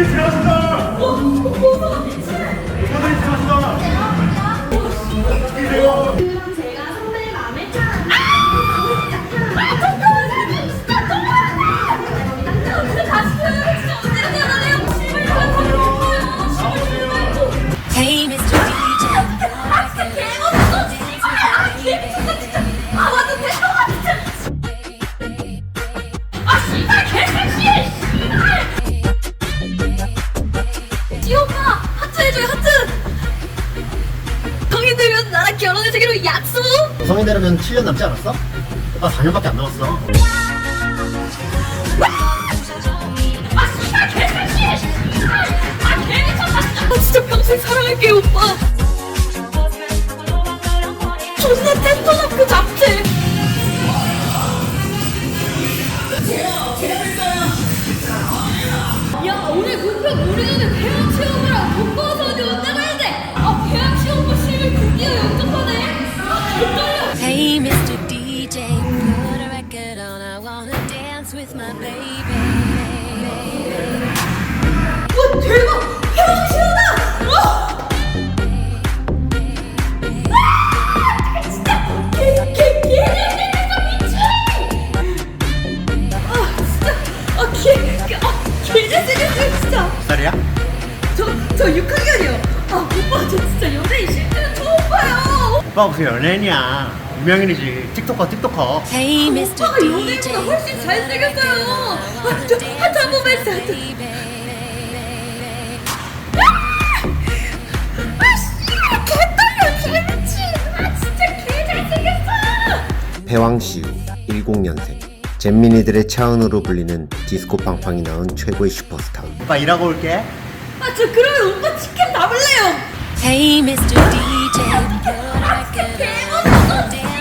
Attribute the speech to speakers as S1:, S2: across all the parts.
S1: 오빠들이 지나가신다! 오빠들이
S2: 되려면 7년 남지 않았어? 오빠 4년밖에 안 남았어.
S3: 아, 씨발, 씨발. 아, 개미쳤다. 아, 진짜 평생 사랑할게, 오빠. 존나 그 잡채.
S4: With my baby.
S3: 오빠
S2: 무슨 연예인이야. 유명인이지. 틱토커.
S4: Hey, Mr.
S3: 오빠가 연예인보다. 훨씬 잘생겼어요. 아, 저, 하트 한 번만 해주세요, 하트. 아, 씨, 개 떨려, 개 미친. 아, 진짜 개 잘생겼어.
S5: 패왕시우 10년생 잼민이들의 차은우로 불리는 디스코 빵빵이 낳은 최고의 슈퍼스타
S2: 오빠 일하고 올게.
S3: 아, 저 그러면 오빠 치킨 담을래요.
S4: Hey, Mr. DJ.
S3: 아, 대박,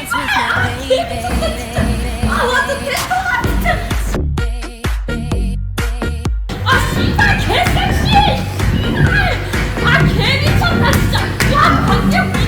S3: 진짜. 아. 아. 야, 방금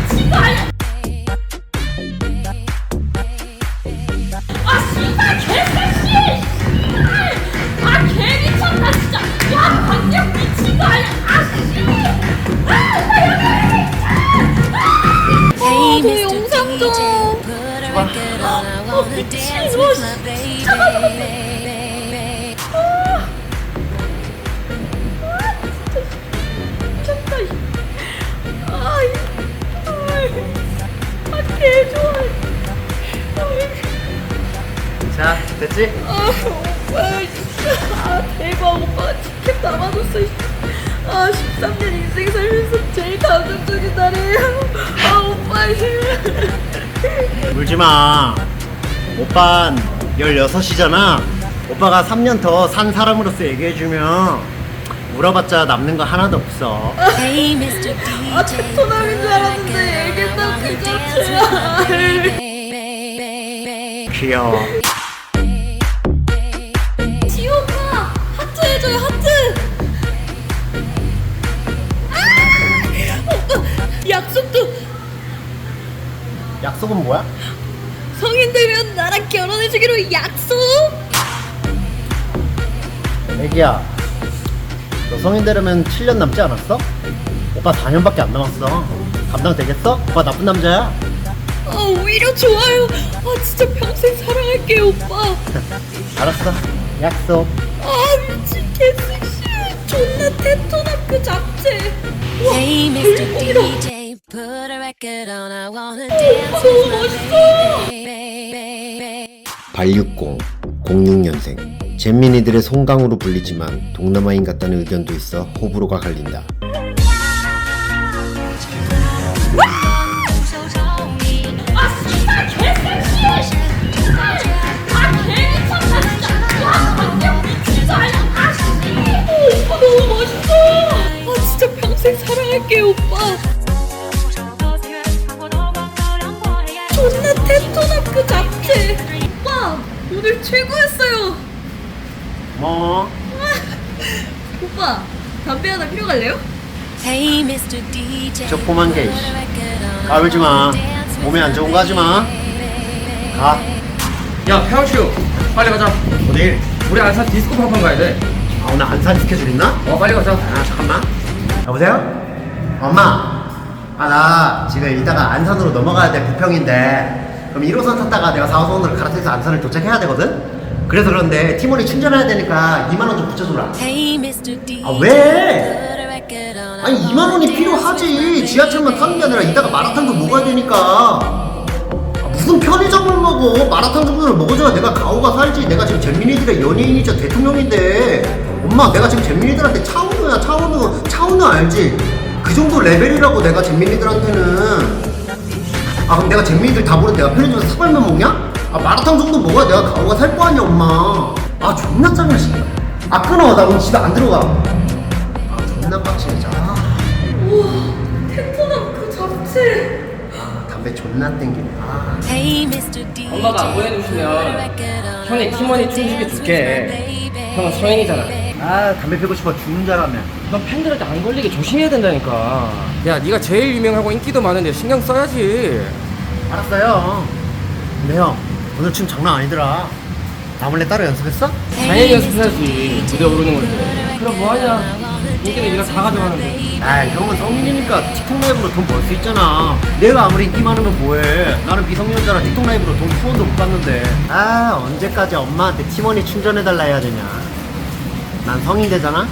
S2: 됐지?
S3: 아, 오빠, 진짜. 아, 대박. 오빠가 치킨 담아줬어. 이. 아, 13년 인생 살면서 제일 감동적인 날이에요. 아, 오빠. 이.
S2: 울지 마. 오빤 16이잖아. 오빠가 3년 더 산 사람으로서 얘기해주면 울어봤자 남는 거 하나도 없어.
S4: Hey, Mr.
S3: 아,
S4: DJ.
S3: 테토남인 줄 알았는데 얘기했던 그 자체야.
S2: 귀여워. 약속은 뭐야?
S3: 성인 되면 나랑 결혼해주기로 약속
S2: 애기야. 너 성인 되려면 7년 남지 않았어? 오빠 4년밖에 안 남았어. 감당 되겠어? 오빠 나쁜 남자야.
S3: 아 오히려 좋아요 아 진짜 평생 사랑할게요 오빠
S2: 알았어. 약속.
S3: 아 미친 개섹시해 존나 테토남 그 잡채 와. 대박이다.
S5: 발육공 06년생. 잼민이들의 송강으로 불리지만 동남아인 같다는 의견도 있어 호불호가 갈린다
S3: 오빠 담배 하나 피러 갈래요?
S4: Hey, Mr. DJ.
S2: 조그만 게,
S4: put a
S2: 이씨.
S4: record on.
S2: 까불지 마. 몸에 안 좋은 거 하지 마. 가.
S6: 야, 태양씨요. 빨리 가자.
S2: 어딜?
S6: 우리 안산 디스코 팡팡 가야 돼.
S2: 아, 오늘 안산 스케줄 있나?
S6: 어 빨리 가자
S2: 아 잠깐만 여보세요? 엄마 아 나 지금 이따가 안산으로 넘어가야 돼 부평인데 그럼 1호선 탔다가 내가 4호선으로 갈아타서 안산을 도착해야 되거든? 그래서 그런데 팀원이 충전해야 되니까 2만원 좀 붙여줘라. 아 왜? 아니 2만 원이 필요하지. 지하철만 타는 게 아니라 이따가 마라탕도 먹어야 되니까. 아, 무슨 편의점을 먹어? 마라탕 정도를 먹어줘야 내가 가오가 살지. 내가 지금 잼민이들의 연예인이자 대통령인데. 엄마 내가 지금 잼민이들한테 차은우야 차은우. 차은우 알지? 그 정도 레벨이라고 내가 잼민이들한테는. 아 그럼 내가 잼민이들 다 보는 내가 편의점에서 사발면 먹냐? 아 마라탕 정도 먹어야 내가 가오가 살 거 아니야 엄마 아 존나 짱나 진짜 아 끊어 나 오늘 집에 안 들어가 아 존나 빡치네 진짜 아.
S3: 우와 텐트남 그 자체
S2: 아, 담배 존나 땡기네. 아.
S6: 엄마가 안 보내주시면 형이 팀원이 충실히 줄게 형은 서인이잖아
S2: 아 담배 피고 싶어 죽는 줄 알았네.
S6: 넌 팬들한테 안 걸리게 조심해야 된다니까 야 네가 제일 유명하고 인기도 많은데 신경 써야지
S2: 알았어요. 근데 형, 오늘 춤 장난 아니더라. 나 몰래 따로 연습했어?
S6: 당연히 연습해야지 무대 오르는 건데 그럼 뭐하냐 인기는 네가 다 가져가는데
S2: 아, 형은 성인이니까 틱톡 라이브로 돈 벌 수 있잖아. 내가 아무리 인기 많으면 뭐해? 나는 미성년자라 틱톡 라이브로 돈 후원도 못 받는데. 아, 언제까지 엄마한테 팀원이 충전해달라 해야 되냐? 난 성인 되잖아?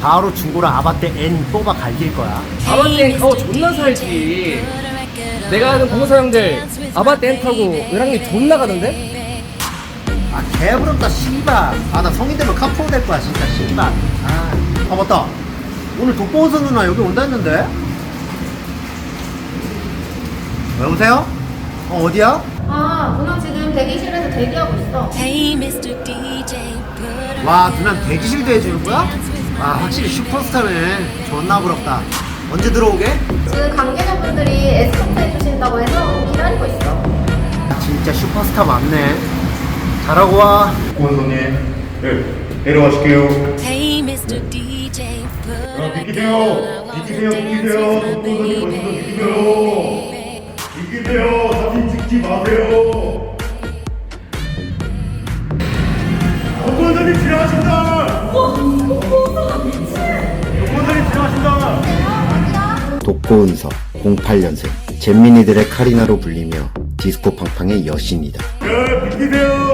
S2: 바로 중고로 아바떼 N 뽑아 갈길 거야.
S6: 아바땡 타고 존나 살지 내가 아는 공사 형들 아바땡 타고 외랑리 존나 가던데?
S2: 아 개부럽다 씨발 아 나 성인 되면 카푸어 될 거야 진짜 씨발 아, 아 맞다 오늘 독보원서 누나 여기 온다 했는데 여보세요? 어 어디야?
S7: 아, 누나 지금 대기실에서 대기하고 있어.
S4: Hey, Mr. DJ. Put a
S2: 와 누나 대기실도 해주는 거야? 아 확실히 슈퍼스타네 존나 부럽다 언제 들어오게?
S7: 지금 관계자분들이 에스코트 해주신다고 해서 기다리고 있어.
S2: 아, 진짜 슈퍼스타 맞네. 잘하고 와.
S1: 원선님 네 내려가실게요.
S4: Hey, Mr. DJ. Put a
S1: 자
S4: record
S1: 비키세요. 비키세요 비키세요. 비키세요. 비키세요. 사진 찍지 마세요. 원선님 지나가신다
S5: 독고은서 08년생 잼민이들의 카리나로 불리며 디스코 팡팡의 여신이다.
S1: 자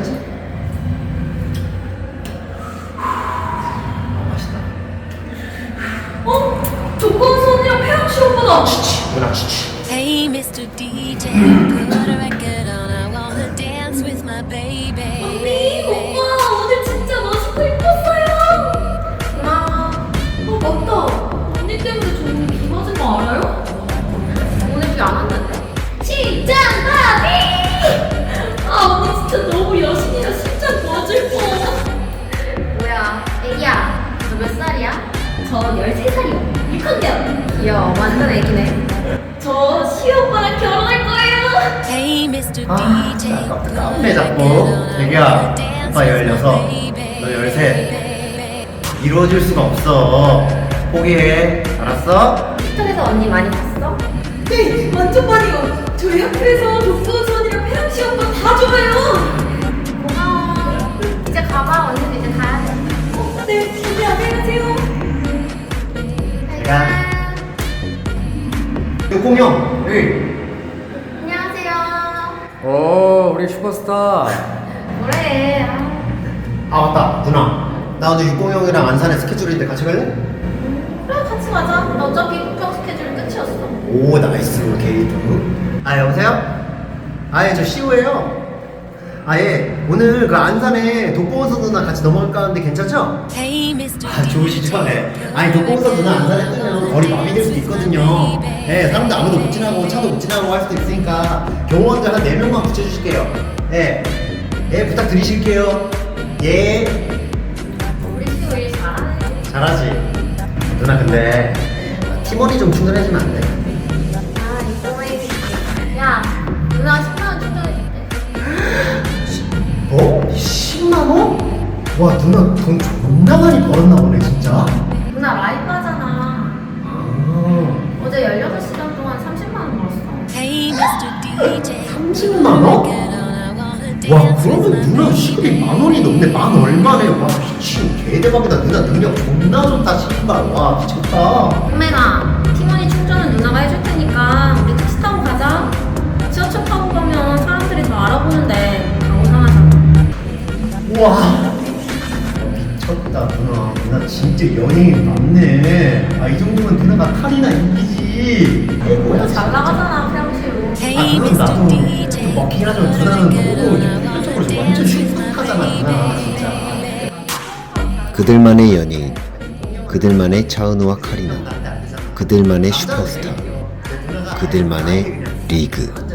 S2: 괜찮지? 아, 맛있다
S3: 어? 독거에서 언니랑 폐랑 싫었구나
S2: 누나 치치
S4: Hey, Mr. DJ. Put a record
S7: 완전 애기네.
S3: 저 시오빠랑 결혼할 거예요.
S2: 아,
S4: DJ.
S2: 아깝다. 카페 잡고. 자기야, 오빠 16, 너 13. 이루어질 수가 없어. 포기해. 알았어?
S7: 틱톡에서 언니 많이 봤어?
S3: 네, 완전 많이요. 저희 학교에서 독서선이랑 혜영 씨 오빠 다 좋아요.
S7: 고마워. 이제 가봐. 언니도 이제 가야 돼.
S3: 어, 네, 준비 안녕히 가세요.
S2: 제가. 육공형. 에이.
S7: 안녕하세요.
S6: 오 우리 슈퍼스타
S7: 뭐래? 아,
S2: 아, 맞다. 누나. 나 오늘 육공형이랑 안산에 스케줄인데 같이 갈래?
S7: 그래 같이 가자. 나 어차피 국경 스케줄 끝이었어.
S2: 오, 나이스. 게이트. 아, 여보세요? 아, 예, 저 시우예요. 아, 예. 오늘 그 안산에 독보원서 누나 같이 넘어갈까 하는데 괜찮죠? 아, 좋으시죠? 네. 아니, 독보원서 누나 안산에 뜨면 거리 마비 될 수도 있거든요. 예, 사람들 아무도 못 지나고 차도 못 지나고 할 수도 있으니까 경호원들 한 4명만 붙여주실게요. 예. 예, 부탁드리실게요. 예. 잘하지. 누나, 근데 팀원이 좀 충전해주면 안 돼?
S7: 아. 야, 누나
S2: 와 누나 돈 존나 많이 벌었나 보네 진짜
S7: 누나 라이브 하잖아.
S2: 아,
S7: 어제 18시간 동안 30만 원 벌었어.
S4: Hey, Mr. DJ.
S2: 30만 원? 와 그러면 누나 시급이 만 원이 넘네 만 얼마네 와 미친 개대박이다 누나 능력 존나 좋다 신발 와 미쳤다
S7: 꼬맹아, 팀원이 충전은 누나가 해줄 테니까 우리 택시 타고 가자. 지하철 타고 가면 사람들이 더 알아보는데 당황하잖아.
S2: 우와 진짜 연예인 맞네 아 이 정도면 누나가 칼이나 이기지 최고야
S7: 잘
S2: 진짜.
S7: 나가잖아, 프랑시로.
S2: 아 그럼 나도. 좀 먹긴 하지만 누나는 너무 이렇게 표현적으로 완전 슈퍼하잖아 누나 진짜
S5: 그들만의 연예인, 그들만의 차은우와 카리나, 그들만의 슈퍼스타, 그들만의 리그.